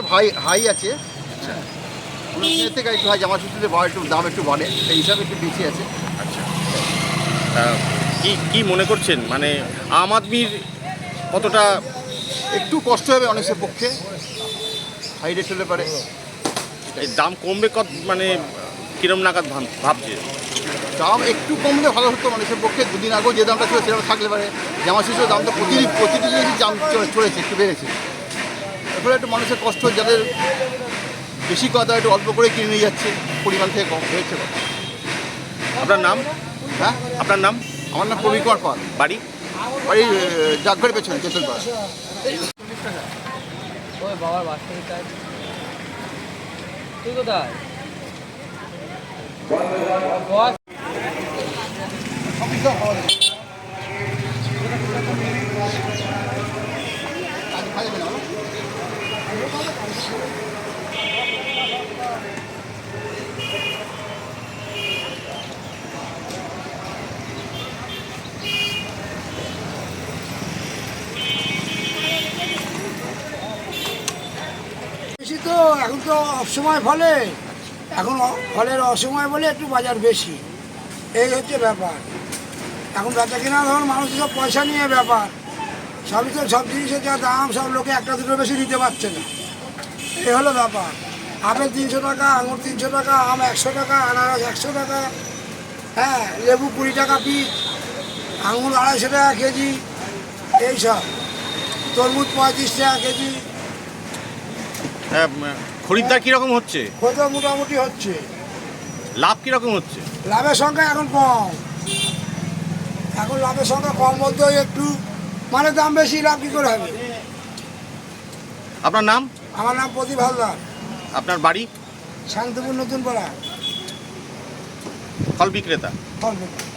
থেকে ভাই হাই আছে। অন্য দিনের থেকে একটু হাই জামা সুতিতে বা একটু দাম একটু বাড়ে সেই হিসাবে একটু বেশি আছে। আচ্ছা। কি কি মনে করছেন? মানে আম আদমির কতটা একটু কষ্ট হবে অনেকের পক্ষে। হাই রেট হলে পারে। দাম কমবে কত মানে কিরম নাগাদ ভাব- ভাবছে? দাম একটু কমলে ভালো হতো মানুষের পক্ষে। দুদিন আগেও যে দামটা ছিল সেরকম থাকলে পারে। জামা শিশুর দাম তো প্রতিদিন প্রতিটি দাম চলেছে একটু বেড়েছে। এরপরে একটু মানুষের কষ্ট যাদের বেশি কথা একটু অল্প করে কিনে নিয়ে যাচ্ছে পরিমাণ থেকে কম হয়েছে। আপনার নাম? হ্যাঁ? আপনার নাম? আমার নাম প্রবীর কুমার পাল। বাড়ি? বাড়ি ডাকঘরের পেছনে চেতনপাড়া ওই বাবার বাচ্চা তাই। তুই কোথায়? বস। তো, এখন তো অসময় ফলে। এখন ফলের অসময় বলে একটু বাজার বেশি। এই হচ্ছে ব্যাপার। এখন বেচা কিনা, ধরুন মানুষ সব পয়সা নিয়ে ব্যাপার। সবই তো সব জিনিসের যা দাম, সব লোকে একটা দুটো বেশি দিতে পারছে না। এই হলো ব্যাপার। আপেল তিনশো টাকা আঙুর তিনশো টাকা আম একশো টাকা আনারস একশো টাকা হ্যাঁ লেবু কুড়ি টাকা পিস আঙুর আড়াইশো টাকা কেজি এইসব তরমুজ পঁয়ত্রিশ টাকা কেজি। উম, খরিদ্দার কীরকম হচ্ছে? কত মোটামুটি হচ্ছে। লাভ কীরকম হচ্ছে? লাভের সংখ্যা এখন কম। এখন লাভের সংখ্যা কম বলতে একটু। মানে দাম বেশি লাভ কী করে হবে? আপনার নাম? আমার নাম প্রদীপ হালদার। আপনার বাড়ি? শান্তিপুর নতুন পাড়া ফল বিক্রেতা। ফল বিক্রি।